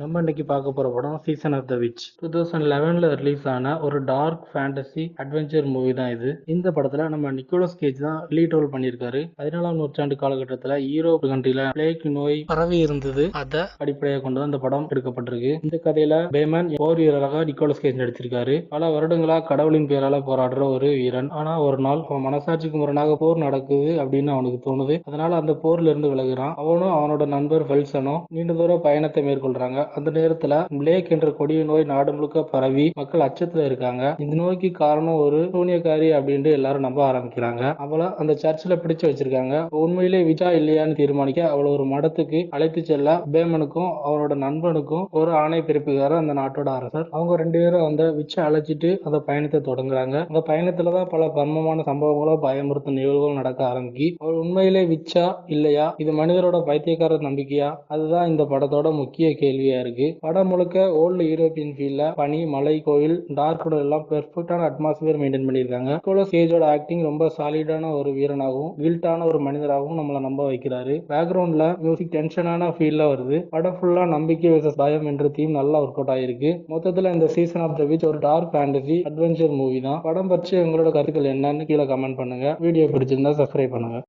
நம்ம இன்னைக்கு பார்க்க போற படம் season of the witch two thousand லெவன்ல release ஆன ஒரு டார்க் ஃபேண்டசி அட்வென்ச்சர் மூவி தான் இது. இந்த படத்துல நம்ம நிக்கோலஸ் கேஜ் தான் லீட் ரோல் பண்ணியிருக்காரு. பதினாலாம் நூற்றாண்டு காலகட்டத்தில் ஈரோப் கண்ட்ரில பிளேக் நோய் பரவி இருந்தது. அதை அடிப்படையாக கொண்டு தான் இந்த படம் எடுக்கப்பட்டிருக்கு. இந்த கதையில பேமன் போர் வீரராக நிக்கோலஸ் கேஜ் நடிச்சிருக்காரு. பல வருடங்களா கடவுளின் பேரால போராடுற ஒரு வீரன். ஆனா ஒரு நாள் அவன் மனசாட்சிக்கு முரணாக போர் நடக்குது அப்படின்னு அவனுக்கு தோணுது. அதனால அந்த போர்ல இருந்து விலகுறான். அவனும் அவனோட நண்பர் ஃபெல்சனும் நீண்ட தூர பயணத்தை மேற்கொள்றாங்க. அந்த நேரத்துல பிளேக் என்ற கொடிய நோய் நாடு முழுக்க பரவி மக்கள் அச்சத்துல இருக்காங்க. இந்த நோய்க்கு காரணம் ஒரு சூனியக்காரி அப்படின்ட்டு எல்லாரும் நம்ப ஆரம்பிக்கிறாங்க. அவளை அந்த சர்ச்சில் பிடிச்சு வச்சிருக்காங்க. உண்மையிலே விஜா இல்லையான்னு தீர்மானிக்க அவளை ஒரு மடத்துக்கு அழைத்து செல்ல பேமனுக்கும் அவனோட நண்பனுக்கும் ஒரு ஆணை பிறப்புக்காரர் அந்த நாட்டோட அரசர். அவங்க ரெண்டு பேரும் அந்த விச்சை அழைச்சிட்டு அந்த பயணத்தை தொடங்குறாங்க. அந்த பயணத்துல தான் பல பர்மமான சம்பவங்களோ பயமுறுத்தும் நிகழ்வுகள் நடக்க ஆரம்பிக்கி அவள் உண்மையிலே விச்சா இல்லையா? இது மனிதரோட பைத்தியக்கார நம்பிக்கையா? அதுதான் இந்த படத்தோட முக்கிய கேள்வி கேள்வியா இருக்கு? படம் முழுக்க ஓல்டு யூரோப்பியன் ஃபீல்ட்ல பனி மலை கோயில் டார்க் எல்லாம் பெர்ஃபெக்டான அட்மாஸ்பியர் மெயின்டைன் பண்ணியிருக்காங்க. நிக்கோலஸ் கேஜோட ஆக்டிங் ரொம்ப சாலிடான ஒரு வீரனாகவும் கில்ட்டான ஒரு மனிதராகவும் நம்மளை நம்ப வைக்கிறாரு. பேக்ரவுண்ட்ல மியூசிக் டென்ஷனான ஃபீல்ல வருது. படம் ஃபுல்லா நம்பிக்கை விசஸ் பயம் என்ற தீம் நல்லா ஒர்க் அவுட் ஆயிருக்கு. மொத்தத்துல இந்த சீசன் ஆஃப் த விச் ஒரு டார்க் ஃபேண்டசி அட்வென்ச்சர் மூவி தான். படம் பற்றி உங்களோட கருத்துக்கள் என்னன்னு கீழே கமெண்ட் பண்ணுங்க. வீடியோ பிடிச்சிருந்தா சப்ஸ்கிரைப் பண்ணுங்க.